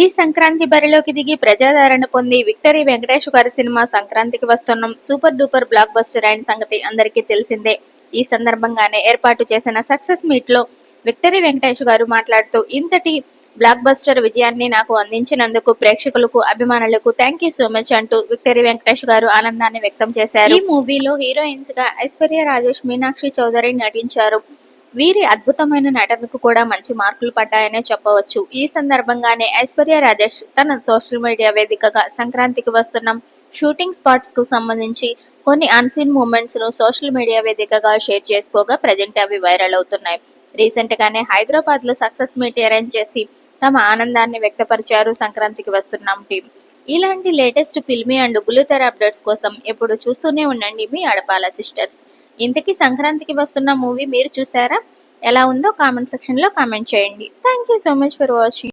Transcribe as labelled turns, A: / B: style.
A: ఈ సంక్రాంతి బరిలోకి దిగి ప్రజాదరణ పొంది విక్టరీ వెంకటేష్ గారి సినిమా సంక్రాంతికి వస్తున్నాం. సూపర్ డూపర్ బ్లాక్ బస్టర్ అయిన సంగతి అందరికీ తెలిసిందే. ఈ సందర్భంగానే ఏర్పాటు చేసిన సక్సెస్ మీట్లో విక్టరీ వెంకటేష్ గారు మాట్లాడుతూ ఇంతటి బ్లాక్ బస్టర్ విజయాన్ని నాకు అందించినందుకు ప్రేక్షకులకు అభిమానులకు థ్యాంక్ యూ సో మచ్ అంటూ విక్టరీ వెంకటేష్ గారు ఆనందాన్ని వ్యక్తం చేశారు. ఈ మూవీలో హీరోయిన్స్గా ఐశ్వర్య రాజేష్ మీనాక్షి చౌదరి నటించారు. వీరి అద్భుతమైన నటనకు కూడా మంచి మార్కులు పడ్డాయనే చెప్పవచ్చు. ఈ సందర్భంగానే ఐశ్వర్య రాజేష్ తన సోషల్ మీడియా వేదికగా సంక్రాంతికి వస్తున్న షూటింగ్ స్పాట్స్కు సంబంధించి కొన్ని అన్సీన్ మూమెంట్స్ను సోషల్ మీడియా వేదికగా షేర్ చేసుకోగా ప్రజెంట్ అవి వైరల్ అవుతున్నాయి. రీసెంట్ గానే హైదరాబాద్లో సక్సెస్ మీట్ అరేంజ్ చేసి తమ ఆనందాన్ని వ్యక్తపరిచారు సంక్రాంతికి వస్తున్నాం టీం. ఇలాంటి లేటెస్ట్ ఫిల్మీ అండ్ బుల్లితెర అప్డేట్స్ కోసం ఎప్పుడు చూస్తూనే ఉండండి మీ అడపాల సిస్టర్స్. ఇంతకీ సంక్రాంతికి వస్తున్న మూవీ మీరు చూసారా? ఎలా ఉందో కామెంట్ సెక్షన్లో కామెంట్ చేయండి. Thank you so much for watching